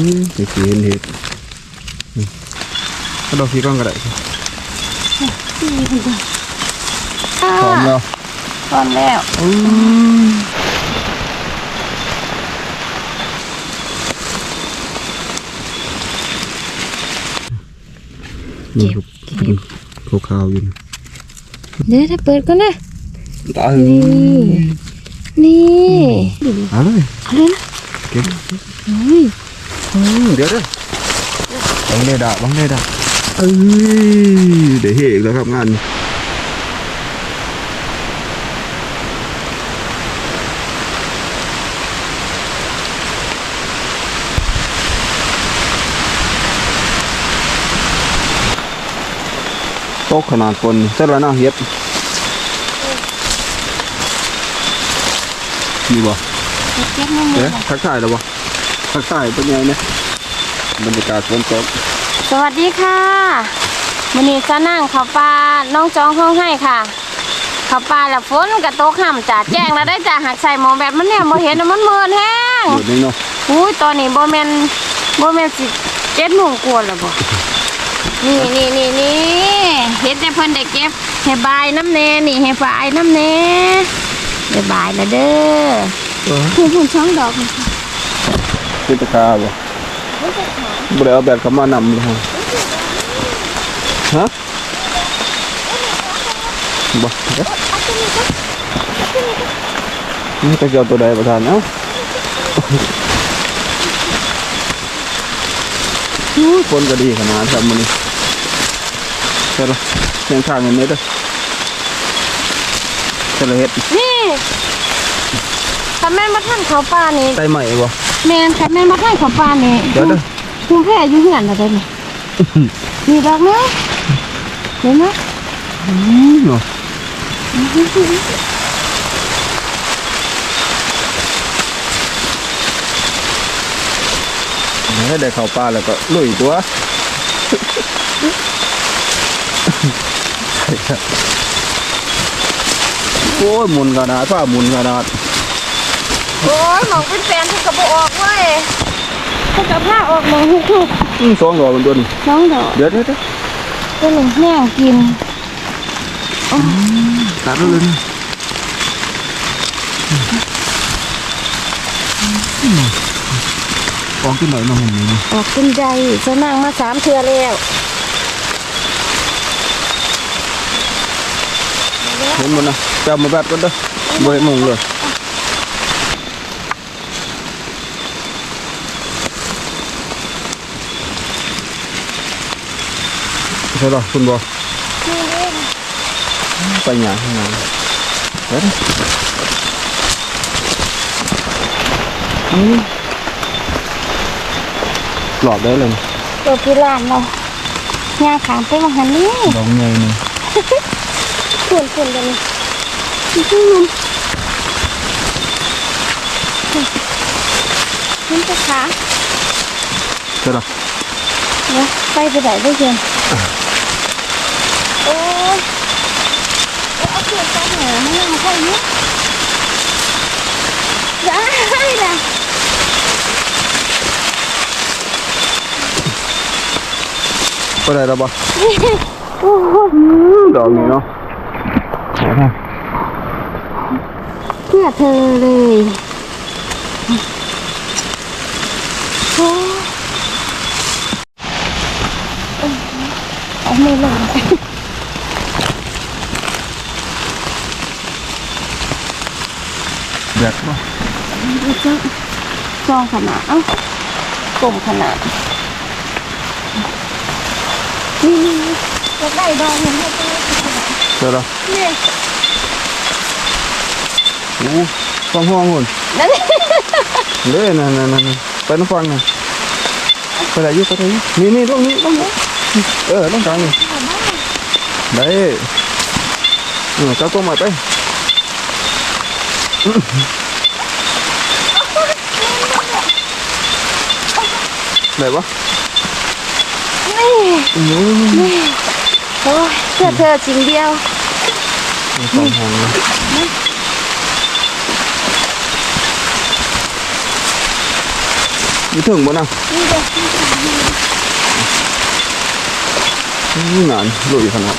อืมเห็ดสีเห็นเห็ดอืมก็ดอกพี่ก้อนก็ได้พร้อมแล้วพร้อมแล้วอืมนี่ลูกเป็นขาวๆอยู่นะเดี๋ยวถ้าเปิดก่อนนะตายนี่นี่เอาเลยเอาเลยนะเก็บเฮ้ย อืมเดี๋ยวเด้อบังเดดาบังเดดาเอ้ยเดี๋ยวเฮอีกแล้วครับงานนี้โต๊ะขนาดคนเสร็จแล้วนะเฮ็ดมีบ่เก็บน้ำมืเอ๊ะอทักทายแล้วบ่ ทักทายเป็นไงเนี่ยบรรยากาศฝนตกสวัสดีค่ะวันนี้จะนั่งเขาปลาน้องจองห้องให้ค่ะเขาปลาแล้วฝนกระตกห่ำจ่าแจ้งแล้วได้จ่าหักใส่หมองแบบมันเนี่ยโมเห็นน่ะมันเมินแห้งหมดนี่เนาะอุ้ยตอนนี้โบแมนโบแมนสิเจ็ดโมงกว่าแล้วบ่นี่นี่นี่นี่เห็นแต่เพิ่นได้เก็บให้บายน้ำแน่นี่ให้บายน้ำแน่ได้บายแล้วเด้อ เออคุณคุณช่องดอกเป็นตะกร้าบ่บ่ได้เอาแบบเขามานำเลยฮะฮะบ่เอ๊ะนี่ตะเกียวตัวใดประธานเอ้าอู้คนก็ดีขนาดครับมื้อนี้ใช่ละเสียงข้างเงินนี้เด้อใช่ละเฮ็ดนี่ถ้าแม่นมาท่านเขาปลานี่ไตใหม่บ่ แม่นถ้าแม่นมาท่านเขาปลานี่เดี๋ยวเด้อคุณแพ้อยู่เหือนอะไรนี่มีดอกเนาะเห็นไหมอืมเนาะให้ได้เข้าป่าแล้วก็ลุยตัวโอ้ยหมุนขนาดฟ้าหมุนขนาด โอ้ยหมองเป็นแฟนทุกกระบอกออกเว้ยทุกกระผ้าออกหมองทุกทุกอืมสองดอกมันตัวนี้น้องดอกเดี๋ยวเดี๋ยวเดี๋ยวก็หนึ่งแห้งกินตัดแล้วเลยนะกองขึ้นหน่อยมาหุ่นนี้ออกกินใจสนั่งมาสามเทือแล้วเห็นหมดนะจับมาแบบกันเด้อบ่เห็นหมงเลย ใช่ป่ะคุณบอนี่เองไปหยาข้างในเดี๋ยวนะอืมหลอดได้เลยตัวพิลานเราย่างขามไปมาหันนี่ดองไงนี่ขุ่นขุ่นกันนี่ขึ้นลุมขึ้นไปขาใช่ป่ะเดี๋ยวไปไปไหนได้เพียนโอ้ย เอาเปลี่ยนกันเหรอไม่เอาไปเนี้ยได้ละไปได้แล้วป่ะโอ้โหดอกนี้เนาะเพื่อเธอเลยโอ้ยเอาไม่ลง แบกป่ะดูจ้ะซองขนาดเอ้ากลมขนาดนี่นี่นี่จะได้ดองเห็นไหมตัวใช่ป่ะนี่โอ้ฟังห้องหุ่นนั่นเด้นั่นนั่นนั่นไปน้ำฟังน่ะไปไหนอยู่ไปไหนอยู่นี่นี่ตรงนี้ตรงนี้เออต้องกลางนี่ได้เออเจ้าตัวใหม่ไป ไหนวะนี่โอ้ยนี่โอ้ยเพื่อเธอสิ่งเดียวสองห้องเลยมีถึงบ่นะนี่เด้อนี่นานลุยขนาด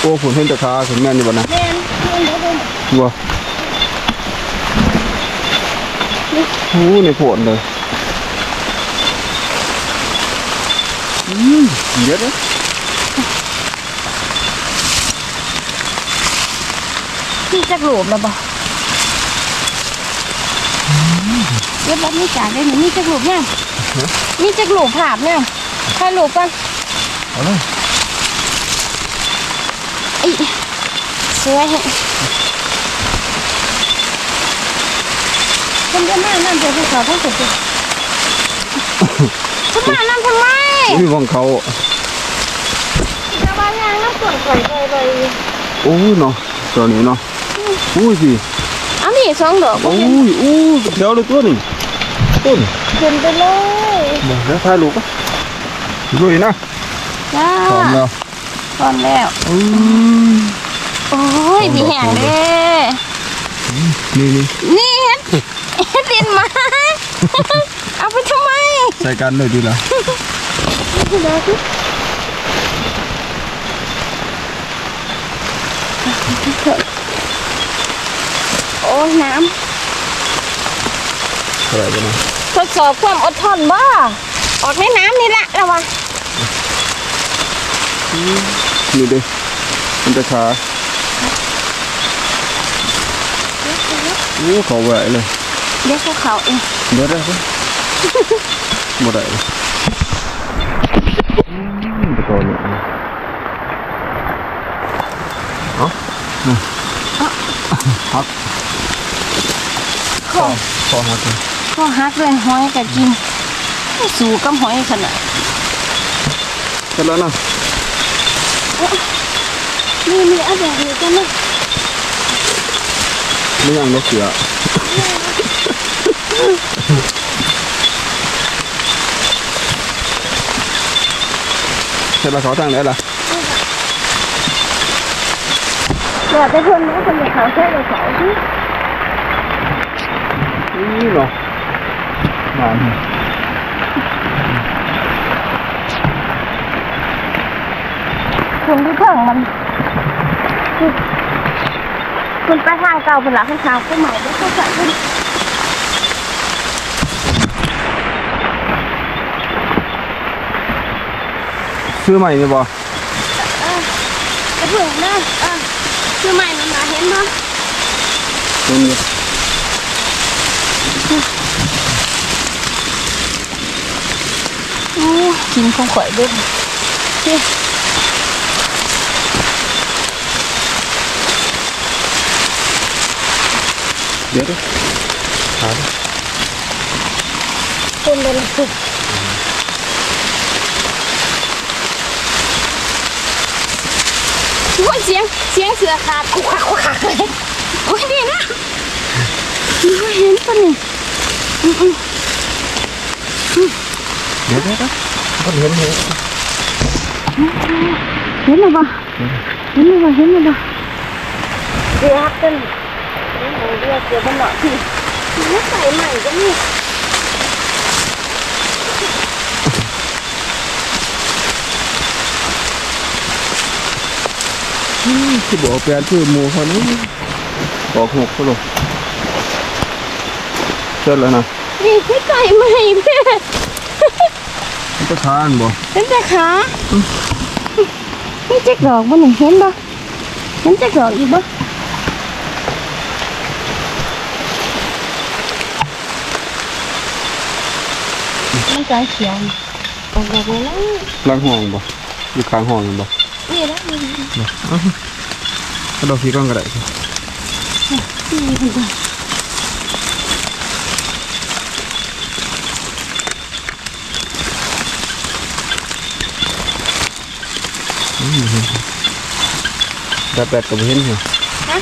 โอ้ผลเห็นแตะขาขึ้นแม่นนี่บ่นะแม่นเพิ่นเด้อเด้อบ่ โอ้ในโผลเลยอืมเยอะเลยนี่จักหลูบแล้วบ่เดี๋ยวบ่มีจานได้นี่มีจักหลูบเนี่ยมีจักหลูบภาพเนี่ยถ่ายรูปก่อนเอาเลยอีสวยแฮะ คนเยอะมากนั่นเดี๋ยวภูเขาทั้งสุดเลยทำไมนั่นทำไมมีวงเขาชาวบ้านยางน้ำกร่อยกร่อยกร่อยกร่อยโอ้ยเนาะตัวนี้เนาะอุ้ยสิเอานี่สองดอกโอ้ยอู้เดี๋ยวเลยตัวนี้ต้นขึ้นไปเลยมาแล้วถ่ายรูปปะลุยนะจ้าพร้อมแล้วพร้อมแล้วอืมโอ้ยมีแห้งเด้นี่นี่นี่เห็น เห็นดินมา เอาไปทำไม ใส่กันเลยดีละเดี๋ยวสิโอ้ยน้อะไรกันนะำทดสอบความอดทนบ่ ออกในน้ำนี่แหละระวังนี่ดิมันจะขาโอ้เขาแหวะเลย เดี๋ยวเขาเขาเองเดี๋ยวได้ปะหมดได้เลยอืมไปก่อนเนี่ยเอ้านี่ฮักขอคอฮักเลยขอฮักเลยหอยกับกินไม่สู้กับหอยขนาดเสร็จแล้วนะนี่มีเอาแบบนี้กันนะไม่ยังนกเสือ เสร็จแล้วเขาทางไหนล่ะเดี๋ยวไปทนนะคนเดียวเขาแค่เลยเขาที่นี่เนาะนานคุณที่เพิ่งมันคุณไปทางเก่าเป็นหลักทางผู้ใหม่แล้วเขาใส่ขึ้น ซื้อใหม่นี่บ่กระเพื่อมนะเออคือใหม่มันมาเห็นปะตรงนี้โอ้กินของข่อยด้วยนี่เดี๋ยวดิขาคนเป็นสุดโอ้ย เสียงเสียงเสือขาดคุกคักคุกคักเลยโอ้ยนี่นะนี่เห็นปะนี่เดี๋ยวเดี๋ยวก็เห็นเห็นเห็นหรือเปล่าเห็นหรือเปล่าเห็นหรือเปล่าเดี๋ยวกันเดี๋ยวเดี๋ยวเดี๋ยวมันหน่อยพี่นี่ใส่ใหม่ก็นี่ ที่บอกแปลชื่อหมูเขานี่บอกหกเขาหรอกเสร็จแล้วนะนี่ไม่ใส่ใหม่แม่มันจะทานบ่เห็นแต่ขานี่เจ๊กดอกบ่นี่เห็นบ่เห็นเจ๊กดอกอีกบ่มันจะเขียวออกดอกเลยนะล้างห้องบ่อยู่ข้างห้องนั่นบ่ นี่นะนี่นะถ้าเราพี่ก้อนก็ได้นี่คุณตาแต่แปดก็บ่เห็นเหรอฮะ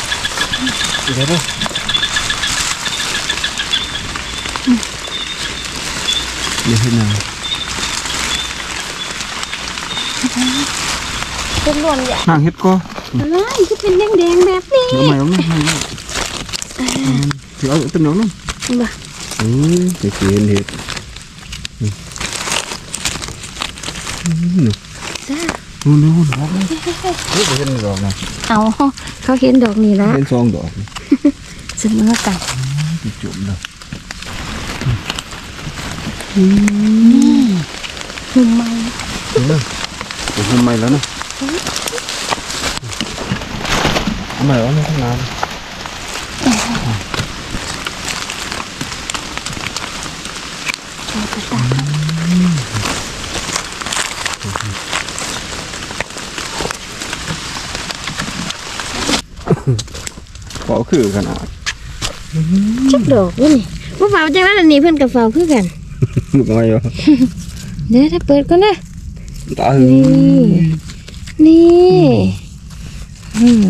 เ gì đấy thôi như thế nào เป็นรวมอย่างนางเฮ็ดก็อะไรจะเป็นแดงๆแบบนี้เดี๋ยวใหม่ลงนะถือเอาต้นน้องนึงบ่อือจะเห็นเห็ดอือนู่นนู่นออกเลยเฮ้ยเป็นรอบนะ เอาเขาเห็นดอกนี่ละเห็นซองดอกนี่เสมอกันติดจุ่มเลยหุ่มไม้เห็นไหมผมทำไมแล้วนะทำไมวะไม่ทำนาน ขอคือขนาดจักดอกนี่ว่าเฝ้าจังนั้นอันนี้เพิ่นกับเฝ้าคือกันมึกอะไรวะเดี๋ยวถ้าเปิดก่อนนะตาหึงนี่นี่อืม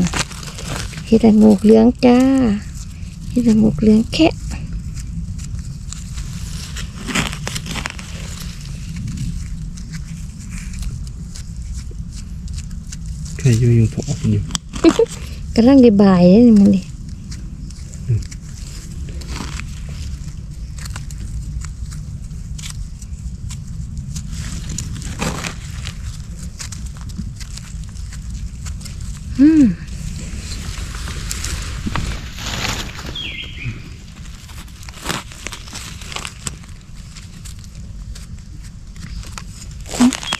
เฮ็ดละโงกเหลืองจ้าเฮ็ดละโงกเหลืองแค่แค่อยู่ยังพออยู่ กำลังได้บ่ายเลยนี่มันดิอืม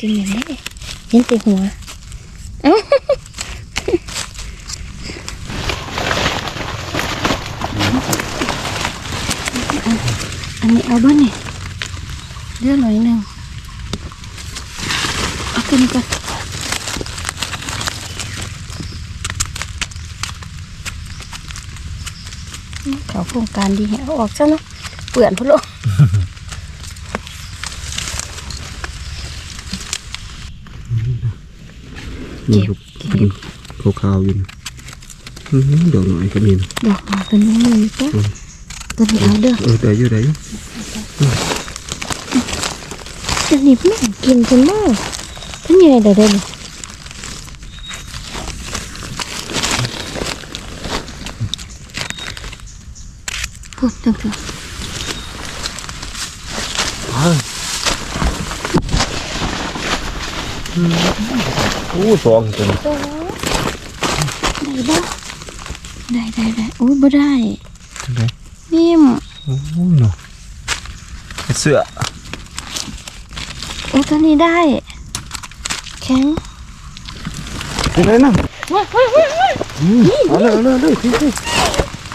กินอย่างนี้เห็นแต่หัวเอ้า อันนี้เอาบ้านี่เลือกหน่อยหนึ่งเอาขึ้นก่อนเขาโครงการดีแฮะเอาออกซะเนาะเปื่อนพุ่นโลกนี่ลูกเป็นขาวๆอยู่นะอื้อหือดอกหน่อยก็มีนะดอกมาตัวนี้เลยจ้ะตัวนี้เอาเด้อเออแต่อยู่ได้อยู่ตัวนี้ไม่กินกันมากท่านใหญ่เด้อเด้อ พูดจังซี่โอ้สองตัวได้บ่ได้ได้ได้โอ้ยบ่ได้ได้นิ่มโอ้ยเนาะเสื้อโอ้ตัวนี้ได้ แข็งอะไรนะว้ายว้ายว้ายว้ายอืมเอาเลยเอาเลยเอาเลยสิสิ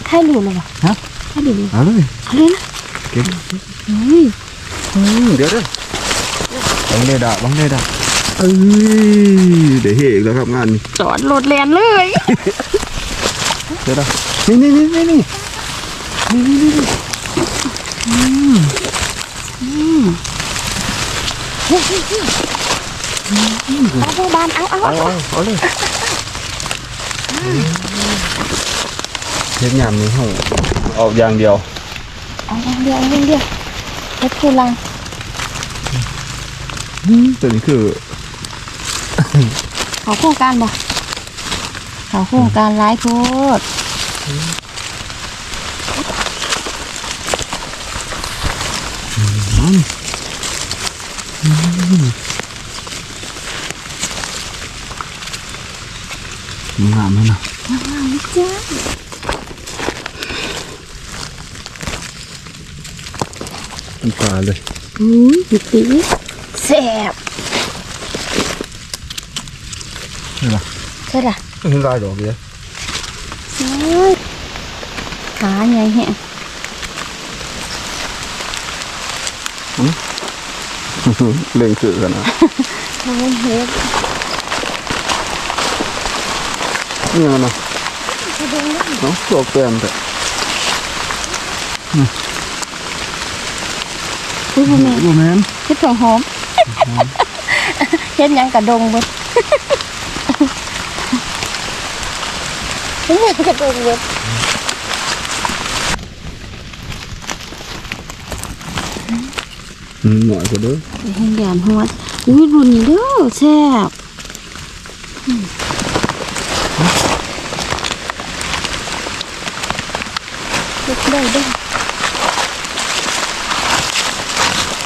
ใครหลุดแล้วบ่ฮะใครหลุดเอาเลยเอาเลยนะเก็บเฮ้ย Aduh. Aduh. Aduh. Oke. Hmm. Hmm, dia dah. Bóng đây đã, bóng đây đã. Ừ, để hiện ra các bạn. Chọn lột lén lưỡi. Thế đâu. Nè nè nè nè nè. Nè nè nè nè. Ừ. Ừ. Áo ban áo áo. Áo áo lên. Thêm nhảm mình hỏng ออกอย่างเดียวออกอย่างเดียวอย่างเดียวเฮ็ดผู้ลังอืมตัวนี้คือเขาโคู่การบ่เขาโคู่การร้ายโพดงามไหมนะงามจ้า เป็นปลาเลยอุ้ยดิปีแซ่บใช่ปะใช่ล่ะเห็นลายดอกเลยโอ้ยขาใหญ่แฮะเล่งคือกันนะโอ้ยเฮ็ดนี่มันนะเนาะดอกแก้มแต่ อุ้ยบ่แม่นดูแมนเฮ็ดของหอมเฮ็ดหยังกระดงเบิดเฮ็ดหยังกระดงเบิดหน่อยก็เด้อเฮ็ดยานฮอดอุ้ยรุ่นนี้เด้อแซ่บเด็กได้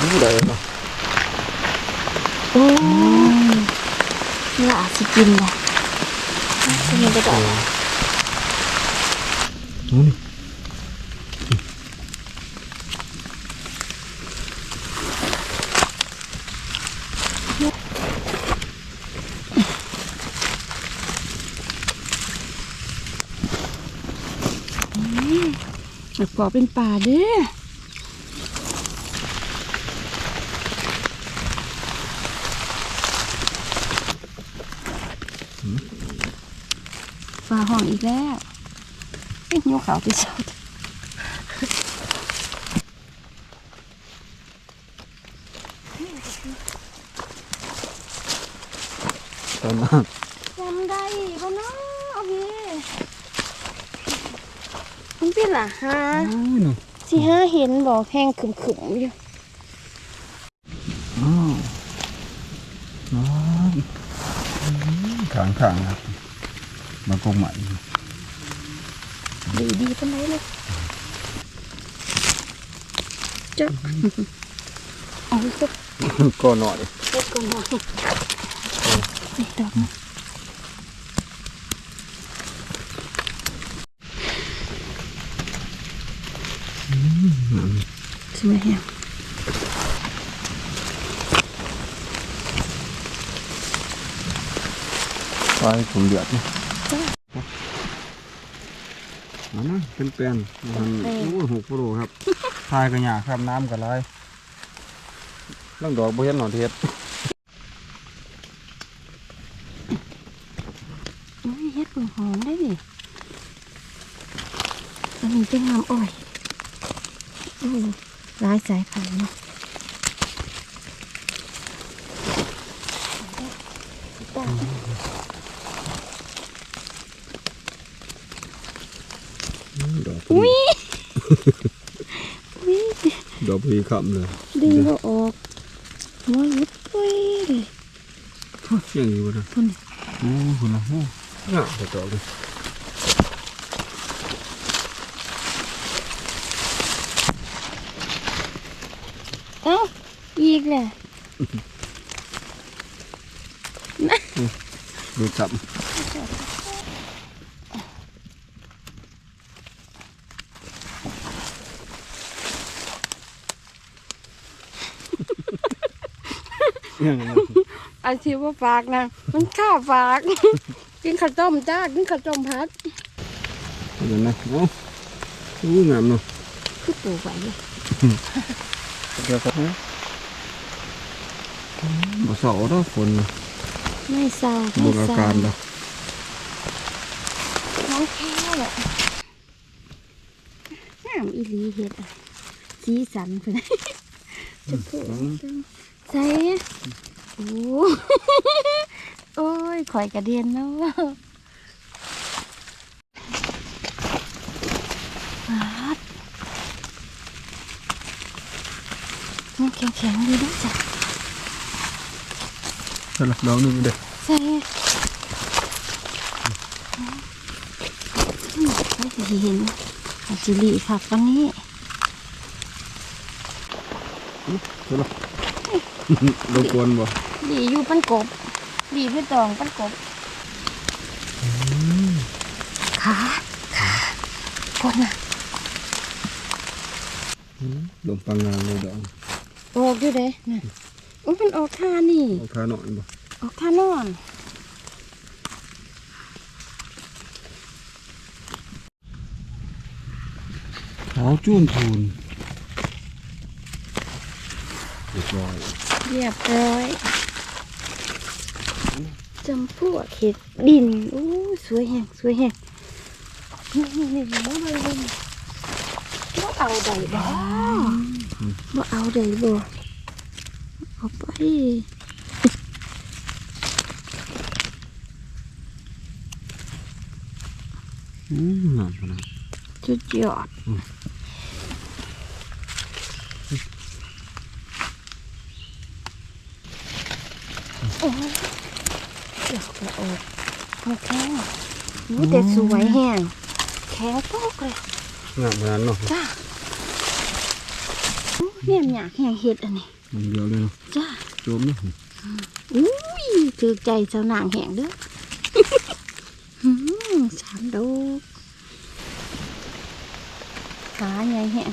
เด้อนี่ได้เนาะโอ้เนื้ออาจสิกินบ่จะมันจะได้นู่นเดี๋ยวปอเป็นป่าเด้ อปลาห้องอีกแล้วเอ๊ะยกเขาที่เสาตอนนั้นจำได้ป่ะเนาะโอเคมันเป็นล่ะฮะโอ้ยเนาะสิฮะเห็นบอกแห้งขึมๆอยู่อ้าวน้องขางขางๆครับ มากงใหม่ดีดีเป็นไรเลยจ๊ะเอาสักก็ห น่อยเล็กก่อนหน่อยนี่ดอกนะใช่ไหมเฮียไปผมเดือดนี่มานะเป็นแปลนมันโอ้ยหกโปรครับทายกันหยาครับน้ำกันไรล่างดอกบ่เห็นหนอนเทียดโอ้ยเฮ็ดเปลือกหอมได้ดิอันนี้เป็นน้ำอ้อยโอ้หลายสายพันธุ์เนาะตา ดอก อุ้ยอุ้ย ดอกพีคำเลยดึงก็ออกหัวลุดปุ้ยเลยเสียงอยู่นะพุ่นโอ้คุณนะโอ้งามแต่ดอกเลยเอ้าอีกแหละดูจับยังไง อาชีพว่าฝากนะมันข้าฝาก กินข้าวต้มจ้ากินข้าวต้มพัดเดี๋ยวนะโอ้โอ้งามเนาะคือปลูกไว้เลยเดี๋ยวครับบ่เสาดอกฝนไม่เศร้าเบิ่ไม่งอาเศร้าการดอกน้องแค่แหละงามอีหลีเห็ดอะสีสันเพื่อนจะพูด ใส่โอ้โอ้ยข่อยกระเด็นเนาะปัดมันแข็งๆดีนะจ๊ะสลับดอกหนึงเด้อใส่ไม่เคยเห็นอาจิลีผักวันนี้สลับ รบกวนบ่ดีอยู่ปันกบ ดีพี่ตองปันกบขาขาคนน่ะลมปังงานเลยดอกออกอยู่เด้น่ะอุ้ยมันออกท่านี่เอาขาหน่อยบ่ออกท่านอนขาวจุ้นทูนเรียบร้อย เรียบร้อยจำพวกเห็ดดินอู้สวยแหงสวยแหงนี่นี่นี่มาเบิ่งเบิ่งบ่เอาใดบ่บ่เอาใดบ่เอาไปอืมงามขนาดสุดยอด โอ้ยเดี๋ยวก็ออกมันแข็งอู้แต่สวยแห้งแข็งโป๊กเลยงามขนาดเนาะจ้าอู้เนี่ยมันอยากแห้งเห็ดอันนี้มันเดียวเลยเนาะจ้าโจมเนาะอุ้ยถือใจเจ้านางแห้งเด้อหืมสามดอกขาใหญ่แห้ง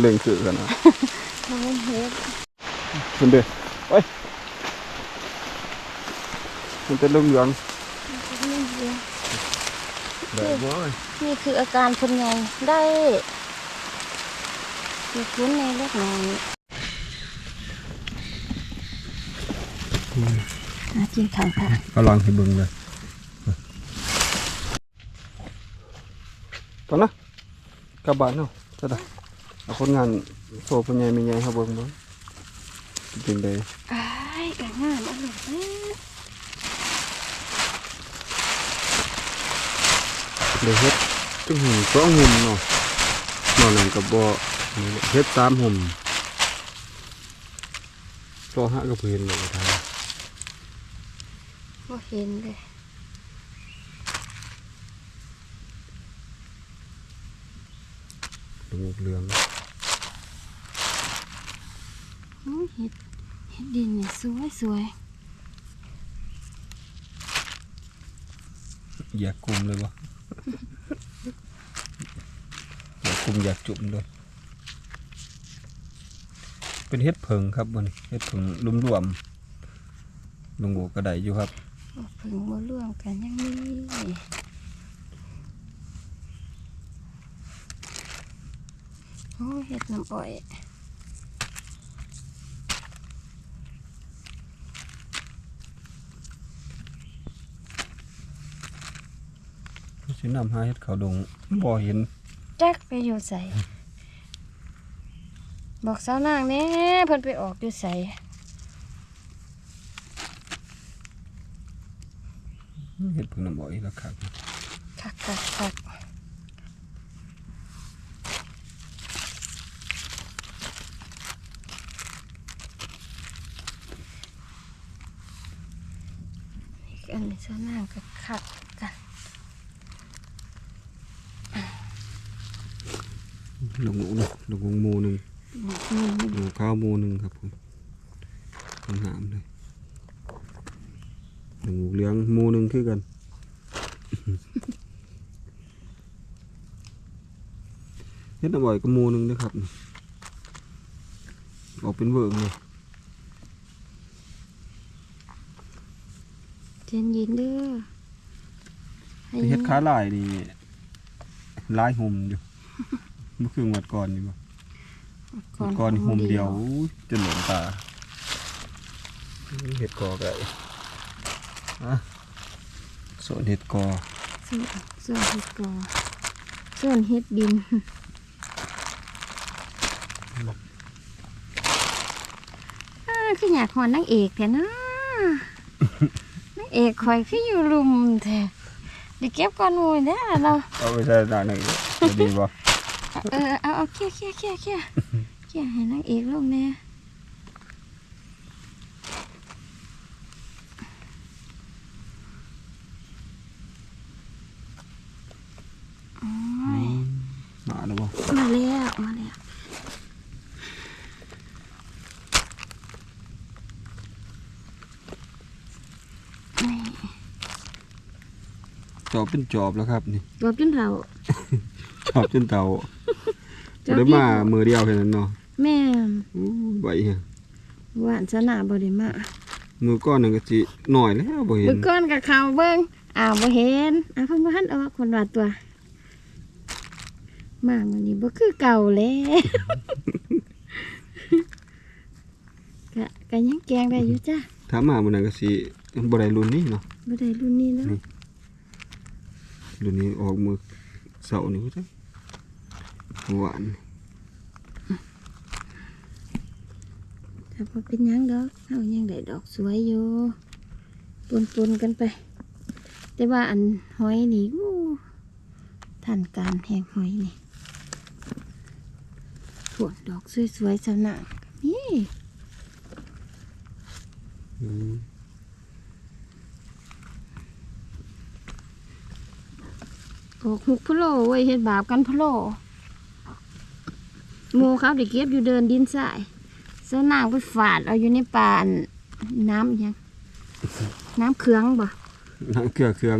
เล่งคือกันนะน้องเฮ็ดคุณเด้อไปมันเป็นเหลืองนี่เดียวๆแบบว่านี่คืออาการคนไงได้มีคุ้นในเล็กน้อยอากินข้าวค่ะกำลังให้เบิ่งเลยตอนนะกลับบ้านเนาะจะได้ เอาคนงานโซ่ปัญญามีใหญ่เฮาเบิ่งเบิ่งจริงเลยไอ้ายกะงามอร่อยนะเลยวเฮ็ดจังหุ่นสองหุ่นเนาะนอกนั้นก็บ่นี่เฮ็ดสามหุ่นต่อหาก็บ่เห็นเลยทางบ่เห็นเลย ตรงเหลืองอื้อเห็ดเห็ดดินนี่สวยสวยอยากกุมเลยบ่อยากกุมอยากจุ่มด้วยเป็นเฮ็ดเพิงครับมันเฮ็ดเพิงรวมๆลุงโบก็ได้อยู่ครับบ่เพิ่งบ่ร่วมกันยังมีโอ้ย เห็ดน้ำอ้อยสินำหาเฮ็ดเขาวดงบ่เห็นจักไปอยู่ใส่บอกสาวนางแหน่เพิ่นไปออกอยู่ใส่เฮ็ดเพิงน้ำบ่อยแล้วครับคักคักคัก นี่อันนี้สาวนางก็คักกันลุงโบเนาะลุงโบหมูหนึงนี่หมูข้าวหมูหนึงครับผมงามๆเลยลุงโบเหลืองหมูหนึงคือกันเฮ็ดน้ำบ่อยก็หมูหนึงนะครับออกเป็นเวิร์กเลย เจนยินเด้อให้ เฮ็ดค้าลายนี่ลายหุ่มอยู่เมื่อคืนวัดก่อนนี่บ่วัดก่อนนี่หุ่มเดียวอู้ยจะหลงตาเฮ็ดกอก็ได้อะส่วนเฮ็ดกอส่วนส่วนเฮ็ดกอส่วนเฮ็ดดินอ่าคืออยากหอนนางเอกแท้นะนางเอกคอยคืออยู่ลุมแท้ เดี๋ยวเก็บก่อนหมูเด้อเราะเอาไปใส่ตาหนึ่งจะดี จอบเป็นจอบแล้วครับนี่รบจนเท่า จอบจนเตาจอบบ่ได้มามือเดียวแค่นั้นเนาะแม่นอู้ใบเหี้ยหวานสนาบ่ได้มามือก้อนหนึงก็สิหน่อยแล้วบ่เห็เบิ่นงก้อนกับเขาเบิ่งอ้าวบ่เห็นอ้าวเพิ่นบ่ทันออกคนว่าตัวมามื้อนี้บ่คือเก่าแล้วกะกะยังแกงได้อยู่จ้ะถ้ามามื้อนั้นก็สิบ่ได้รุ่นนี้เนาะบ่ได้รุ่นนี้แล้ วนี่รุ่นนี้ออกมือเสาร์นี่ว่าจังหวานถ้าบ่เป็นยังดอกเฮายังได้ดอกสวยอยู่ปนๆกันไป แต่ว่าอันหอยนี่ทันการแหงหอยนี่พวดอกสวยๆสำนักนี่ อืมออกหุกพะโลเว้ยเฮ็ดบาปกันพะโลหมูครับเด็กเก็บอยู่เดินดินทรายเสื้อนางไปฝาดเอาอยู่ในป่าอันน้ำอิหยังน้ำเคืองบ่น้ำเกลือเครื่อง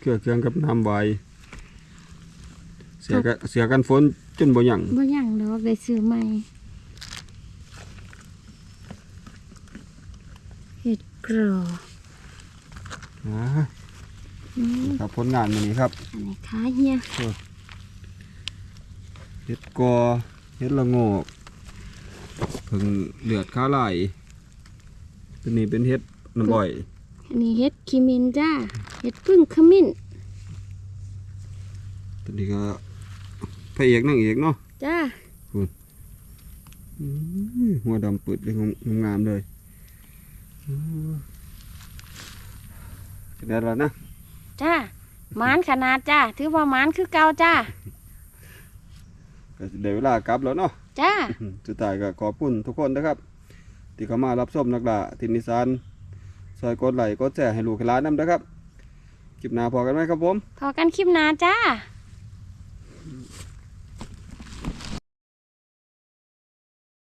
เกลือเครื่องกับน้ำใบเสียกันเสียกันฝนจนบ่หยังบ่ยังดอกได้ซื้อใหม่เห็ดกรออ่าอืม ครับผลงานมื้อนี้ครับอันไหนคะเฮียเฮ็ดกอเฮ็ดละโงกเพิ่งเลือดข้าไหลตัวนี้เป็นเฮ็ดน้ำบ่อย อันนี้เห็ดคิมินจ้าเห็ดพึ่งขมิ้นตัวนี้ก็พระเอกนางเอกเนาะจ้าอื้อหัวดำปืดเลยงามๆเลยอื้อจะได้แล้วนะ จ้าหมานขนาดจ้าถือว่าหมานคือเก่าจ้าก็สิได้เวลากลับแล้วเนาะจ้าอืมสุดท้ายก็ขอบคุณทุกคนนะครับ ที่เข้ามารับชมนักล่าทินนิสานซอยกดไลค์กดแชร์ให้ลูกให้หลานนำนะครับคลิปหน้าพอกันไหมครับผมพอกันคลิปหน้าจ้า